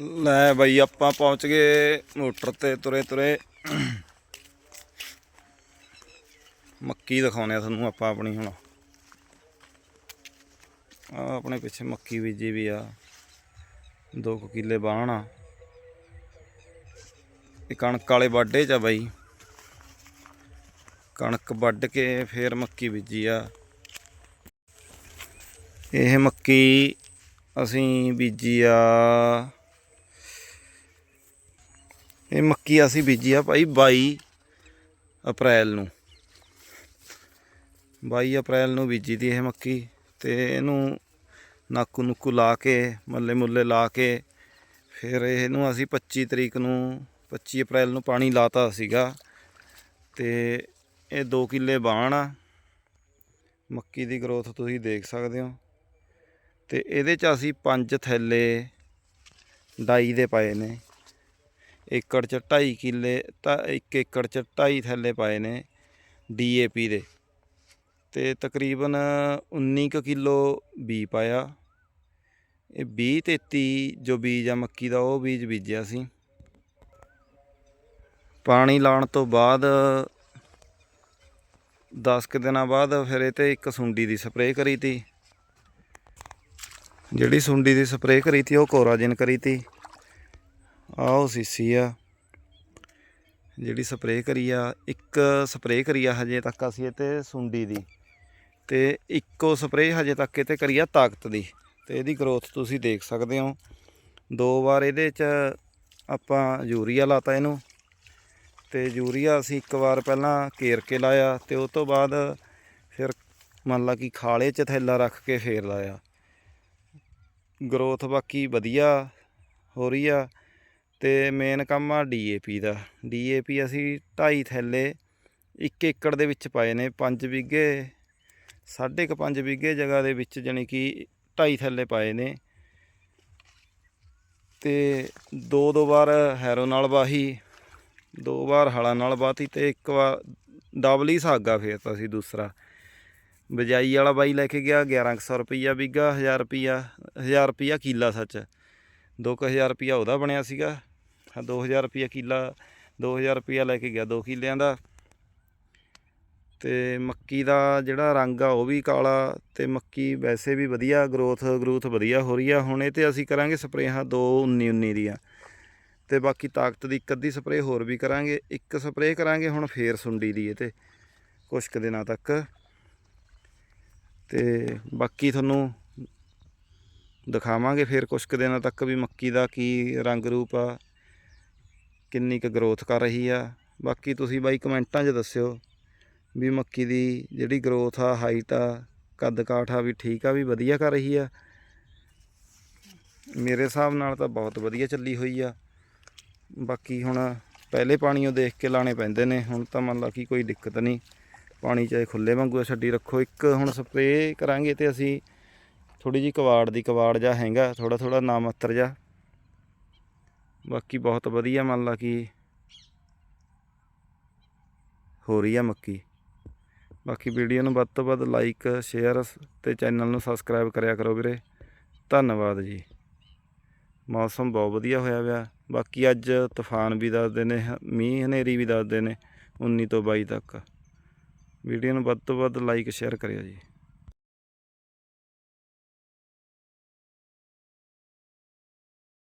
ਲੈ ਬਾਈ ਆਪਾਂ ਪਹੁੰਚ ਗਏ ਮੋਟਰ ਤੇ ਤੁਰੇ ਤੁਰੇ। ਮੱਕੀ ਦਿਖਾਉਣੇ ਆ ਤੁਹਾਨੂੰ ਆਪਾਂ ਆਪਣੀ ਹੁਣ। ਆ ਆਪਣੇ ਪਿੱਛੇ ਮੱਕੀ ਬੀਜੀ ਵੀ ਆ। 2 ਕਿੱਲੇ ਬਾਣ ਆ। ਇਹ ਕਣਕ ਵਾਲੇ ਵਾਢੇ ਚ ਆ ਬਾਈ। ਕਣਕ ਵੱਢ ਕੇ ਫੇਰ ਮੱਕੀ ਬੀਜੀ ਆ। ਇਹ ਮੱਕੀ ਅਸੀਂ ਬੀਜੀ ਆ ਇਹ ਮੱਕੀ ਅਸੀਂ ਬੀਜੀ ਆ ਭਾਈ 22 ਅਪ੍ਰੈਲ ਨੂੰ। 22 ਅਪ੍ਰੈਲ ਨੂੰ ਬੀਜੀ ਦੀ ਇਹ ਮੱਕੀ ਤੇ ਇਹਨੂੰ ਨਾਕੂ ਨੁਕੂ ਲਾ ਕੇ, ਮੱਲੇ ਮੁੱਲੇ ਲਾ ਕੇ ਫਿਰ ਇਹਨੂੰ ਅਸੀਂ 25 ਤਰੀਕ ਨੂੰ 25 ਅਪ੍ਰੈਲ ਨੂੰ ਪਾਣੀ ਲਾਤਾ ਸੀਗਾ ਤੇ ਇਹ 2 ਕਿੱਲੇ ਬਾਣ ਆ। ਮੱਕੀ ਦੀ ਗਰੋਥ ਤੁਸੀਂ ਦੇਖ ਸਕਦੇ ਹੋ। ਤੇ ਇਹਦੇ ਚ ਅਸੀਂ ਪੰਜ ਥੈਲੇ ਡਾਈ ਦੇ ਪਾਏ ਨੇ। ਏਕੜ ਚ 2.5 ਕਿੱਲੇ ਤਾਂ 1 ਏਕੜ ਚ 2.5 ਥੈਲੇ ਪਾਏ ਨੇ ਡੀਏਪੀ ਦੇ। ਤੇ ਤਕਰੀਬਨ 19 ਕੁ ਕਿਲੋ ਬੀ ਪਾਇਆ। ਇਹ 20 33 ਜੋ ਬੀਜ ਆ ਮੱਕੀ ਦਾ, ਉਹ ਬੀਜ ਬੀਜਿਆ ਸੀ। ਪਾਣੀ ਲਾਉਣ ਤੋਂ ਬਾਅਦ 10 ਕੁ ਦਿਨਾਂ ਬਾਅਦ ਫਿਰ ਇਹ ਤੇ ਇੱਕ ਸੁੰਡੀ ਦੀ ਸਪਰੇਅ ਕਰੀ ਤੀ। ਜਿਹੜੀ ਸੁੰਡੀ ਦੀ ਸਪਰੇਅ ਕਰੀ ਤੀ, ਉਹ ਕੋਰਾਜਿਨ ਕਰੀ ਤੀ। ਆਹ ਸੀਸੀ ਆ। ਜਿਹੜੀ ਸਪਰੇਅ ਕਰੀ ਆ, ਇੱਕ ਸਪਰੇਅ ਕਰੀ ਆ ਹਜੇ ਤੱਕ ਅਸੀਂ ਇਹ ਤੇ ਸੁੰਡੀ ਦੀ। ਤੇ ਇੱਕੋ ਸਪਰੇਅ ਹਜੇ ਤੱਕ ਇਹ ਤੇ ਕਰੀ ਆ ਤਾਕਤ ਦੀ। ਤੇ ਇਹਦੀ ਗਰੋਥ ਤੁਸੀਂ ਦੇਖ ਸਕਦੇ ਹੋ। ਦੋ ਵਾਰ ਇਹਦੇ ਚ ਆਪਾਂ ਯੂਰੀਆ ਲਾਤਾ ਇਹਨੂੰ। ਤੇ ਯੂਰੀਆ ਅਸੀਂ ਇੱਕ ਵਾਰ ਪਹਿਲਾਂ ਕੇਰ ਕੇ ਲਾਇਆ ਤੇ ਉਸ ਤੋਂ ਬਾਅਦ ਫਿਰ ਮੰਨ ਲਾ ਕਿ ਖਾਲੇ ਚ ਥੈਲਾ ਰੱਖ ਕੇ ਫੇਰ ਲਾਇਆ। ਗਰੋਥ ਬਾਕੀ ਵਧੀਆ ਹੋ ਰਹੀ ਆ। ਤੇ ਮੇਨ ਕੰਮ ਆ ਡੀਏਪੀ ਦਾ। ਡੀਏਪੀ ਅਸੀਂ 2.5 ਥੈਲੇ 1 ਏਕੜ ਦੇ ਵਿੱਚ ਪਾਏ ਨੇ 5 ਵਿਗੇ ਸਾਢੇ ਕੁ 5 ਵਿਗੇ ਜਗ੍ਹਾ ਦੇ ਵਿੱਚ ਜਾਣੀ ਕਿ 2.5 ਥੈਲੇ ਪਾਏ ਨੇ। ਤੇ ਦੋ ਦੋ ਵਾਰ ਹੈਰੋ ਨਾਲ ਵਾਹੀ, ਦੋ ਵਾਰ ਹਲਾਂ ਨਾਲ ਵਾਤੀ ਤੇ ਇੱਕ ਵਾਰ ਡਬਲ ਹੀ ਸਾਗਾ ਫੇਰਤਾ ਸੀ ਦੂਸਰਾ। ਬਜਾਈ ਵਾਲਾ ਬਾਈ ਲੈ ਕੇ ਗਿਆ 1100 ਰੁਪਈਆ ਵਿਗਾ 1000 ਰੁਪਈਆ 1000 ਰੁਪਈਆ ਕਿੱਲਾ ਸੱਚ। 2000 ਰੁਪਈਆ ਉਹਦਾ ਬਣਿਆ ਸੀਗਾ। ਹਾਂ 2000 ਰੁਪਈਆ ਕਿੱਲਾ 2000 ਰੁਪਈਆ ਲੈ ਕੇ ਗਿਆ 2 ਕਿੱਲਿਆਂ ਦਾ। ਤੇ ਮੱਕੀ ਦਾ ਜਿਹੜਾ ਰੰਗ ਆ ਉਹ ਵੀ ਕਾਲਾ ਤੇ ਮੱਕੀ ਵੈਸੇ ਵੀ ਵਧੀਆ ਗਰੋਥ ਗਰੋਥ ਵਧੀਆ ਹੋ ਰਹੀ ਆ। ਹੁਣ ਇਹ ਤੇ ਅਸੀਂ ਕਰਾਂਗੇ ਸਪਰੇਹਾਂ 2 19 19 ਦੀਆਂ। ਤੇ ਬਾਕੀ ਤਾਕਤ ਦੀ ਇੱਕ ਅੱਧੀ ਸਪਰੇਅ ਹੋਰ ਵੀ ਕਰਾਂਗੇ। ਇੱਕ ਸਪਰੇਅ ਕਰਾਂਗੇ ਹੁਣ ਫੇਰ ਸੁੰਡੀ ਦੀ ਇਹ ਤੇ, ਕੁਛ ਕੁ ਦਿਨਾਂ ਤੱਕ। ਤੇ ਬਾਕੀ ਤੁਹਾਨੂੰ ਦਿਖਾਵਾਂਗੇ ਫਿਰ ਕੁਛ ਕੁ ਦਿਨਾਂ ਤੱਕ ਵੀ ਮੱਕੀ ਦਾ ਕੀ ਰੰਗ ਰੂਪ ਆ, ਕਿੰਨੀ ਕੁ ਗਰੋਥ ਕਰ ਰਹੀ ਆ। ਬਾਕੀ ਤੁਸੀਂ ਬਾਈ ਕਮੈਂਟਾਂ 'ਚ ਦੱਸਿਓ ਵੀ ਮੱਕੀ ਦੀ ਜਿਹੜੀ ਗਰੋਥ ਆ ਹਾਈਟ ਆ, ਕੱਦ ਕਾਠ ਆ ਵੀ ਠੀਕ ਆ, ਵੀ ਵਧੀਆ ਕਰ ਰਹੀ ਆ। ਮੇਰੇ ਹਿਸਾਬ ਨਾਲ ਤਾਂ ਬਹੁਤ ਵਧੀਆ ਚੱਲੀ ਹੋਈ ਆ। ਬਾਕੀ ਹੁਣ ਪਹਿਲੇ ਪਾਣੀਓ ਦੇਖ ਕੇ ਲਾਣੇ ਪੈਂਦੇ ਨੇ, ਹੁਣ ਤਾਂ ਮੰਨ ਲਾ ਕਿ ਕੋਈ ਦਿੱਕਤ ਨਹੀਂ। ਪਾਣੀ ਚਾਹੇ ਖੁੱਲੇ ਵਾਂਗੂ ਛੱਡੀ ਰੱਖੋ। ਇੱਕ ਹੁਣ ਸਪਰੇਅ ਕਰਾਂਗੇ ਤੇ ਅਸੀਂ ਥੋੜੀ ਜੀ ਕਵਾੜ ਦੀ ਕਵਾੜ ਜਾ ਹੈਗਾ ਥੋੜਾ ਥੋੜਾ ਨਾਮ ਮਾਤਰ ਜਾ ਬਾਕੀ ਬਹੁਤ ਵਧੀਆ ਮੰਨ ਲਾ ਕਿ ਹੋ ਰਹੀ ਆ ਮੱਕੀ। ਬਾਕੀ ਵੀਡੀਓ ਨੂੰ ਵੱਧ ਤੋਂ ਵੱਧ ਲਾਈਕ ਸ਼ੇਅਰ ਤੇ ਚੈਨਲ ਨੂੰ ਸਬਸਕ੍ਰਾਈਬ ਕਰਿਆ ਕਰੋ ਵੀਰੇ। ਧੰਨਵਾਦ ਜੀ। ਮੌਸਮ ਬਹੁਤ ਵਧੀਆ ਹੋਇਆ ਹੋਇਆ ਬਾਕੀ ਅੱਜ ਤੂਫਾਨ ਵੀ ਦੱਸਦੇ ਨੇ, ਮੀਂਹ ਹਨੇਰੀ ਵੀ ਦੱਸਦੇ ਨੇ 19 ਤੋਂ 22 ਤੱਕ। ਵੀਡੀਓ ਨੂੰ ਵੱਧ ਤੋਂ ਵੱਧ ਲਾਈਕ ਸ਼ੇਅਰ ਕਰਿਓ ਜੀ।